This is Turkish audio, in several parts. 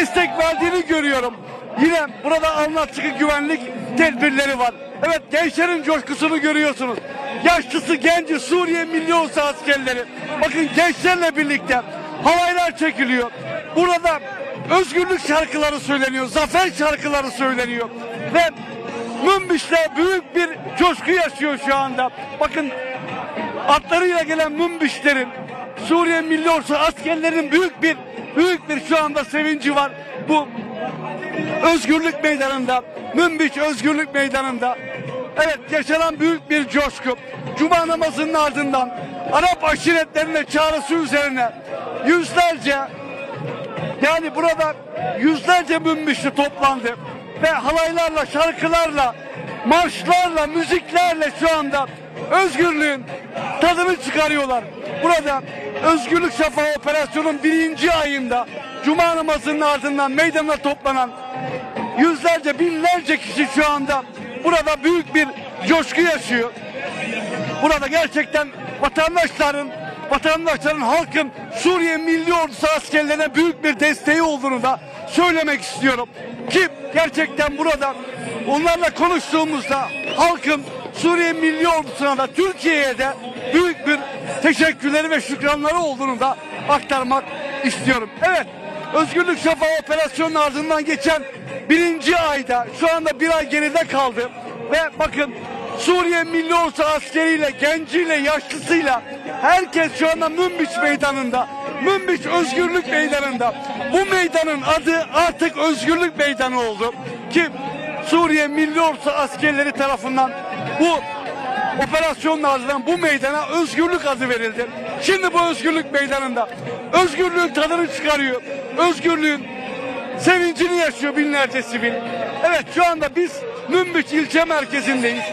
destek verdiğini görüyorum. Yine burada anlatıcı güvenlik tedbirleri var. Evet gençlerin coşkusunu görüyorsunuz. Yaşlısı genci Suriye Milli Ordusu askerleri. Bakın gençlerle birlikte halaylar çekiliyor. Burada özgürlük şarkıları söyleniyor. Zafer şarkıları söyleniyor. Ve Münbiş'te büyük bir coşku yaşıyor şu anda. Bakın atlarıyla gelen Münbişlerin Suriye Milli Ordusu askerlerin büyük bir büyük bir şu anda sevinci var. Bu Özgürlük Meydanı'nda, Münbiş Özgürlük Meydanı'nda evet yaşanan büyük bir coşku. Cuma namazının ardından Arap aşiretlerine çağrısı üzerine yüzlerce yani burada yüzlerce Münbişli toplandı ve halaylarla, şarkılarla, marşlarla, müziklerle şu anda özgürlüğün tadını çıkarıyorlar. Burada Özgürlük Şafağı Operasyonu'nun birinci ayında Cuma namazının ardından meydana toplanan yüzlerce, binlerce kişi şu anda burada büyük bir coşku yaşıyor. Burada gerçekten vatandaşların, vatandaşların halkın Suriye Milli Ordusu askerlerine büyük bir desteği olduğunu da söylemek istiyorum. Ki gerçekten burada onlarla konuştuğumuzda halkın Suriye Milli Ordusu'na da Türkiye'ye de büyük bir teşekkürleri ve şükranları olduğunu da aktarmak istiyorum. Evet, Özgürlük Şafağı Operasyonu'nun ardından geçen birinci ayda şu anda bir ay geride kaldı. Ve bakın Suriye Milli Ordusu askeriyle, genciyle, yaşlısıyla herkes şu anda Münbiç Meydanı'nda. Münbiç Özgürlük Meydanı'nda. Bu meydanın adı artık Özgürlük Meydanı oldu. Ki Suriye Milli Ordusu askerleri tarafından bu operasyonun ardından bu meydana özgürlük adı verildi. Şimdi bu özgürlük meydanında özgürlüğün tadını çıkarıyor. Özgürlüğün sevincini yaşıyor binlerce sivil. Evet şu anda biz Münbiç ilçe merkezindeyiz.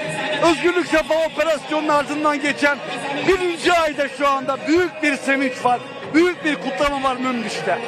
Özgürlük Şafağı operasyonunun ardından geçen birinci ayda şu anda büyük bir sevinç var. Büyük bir kutlama var Münbiç'te.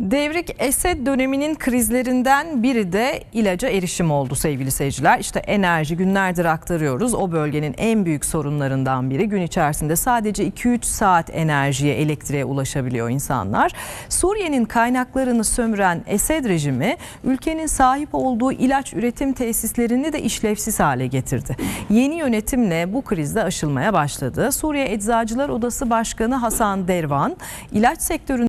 Devrik Esed döneminin krizlerinden biri de ilaca erişim oldu sevgili seyirciler. İşte enerji günlerdir aktarıyoruz. O bölgenin en büyük sorunlarından biri. Gün içerisinde sadece 2-3 saat enerjiye, elektriğe ulaşabiliyor insanlar. Suriye'nin kaynaklarını sömüren Esed rejimi ülkenin sahip olduğu ilaç üretim tesislerini de işlevsiz hale getirdi. Yeni yönetimle bu krizde aşılmaya başladı. Suriye Eczacılar Odası Başkanı Hasan Dervan ilaç sektöründe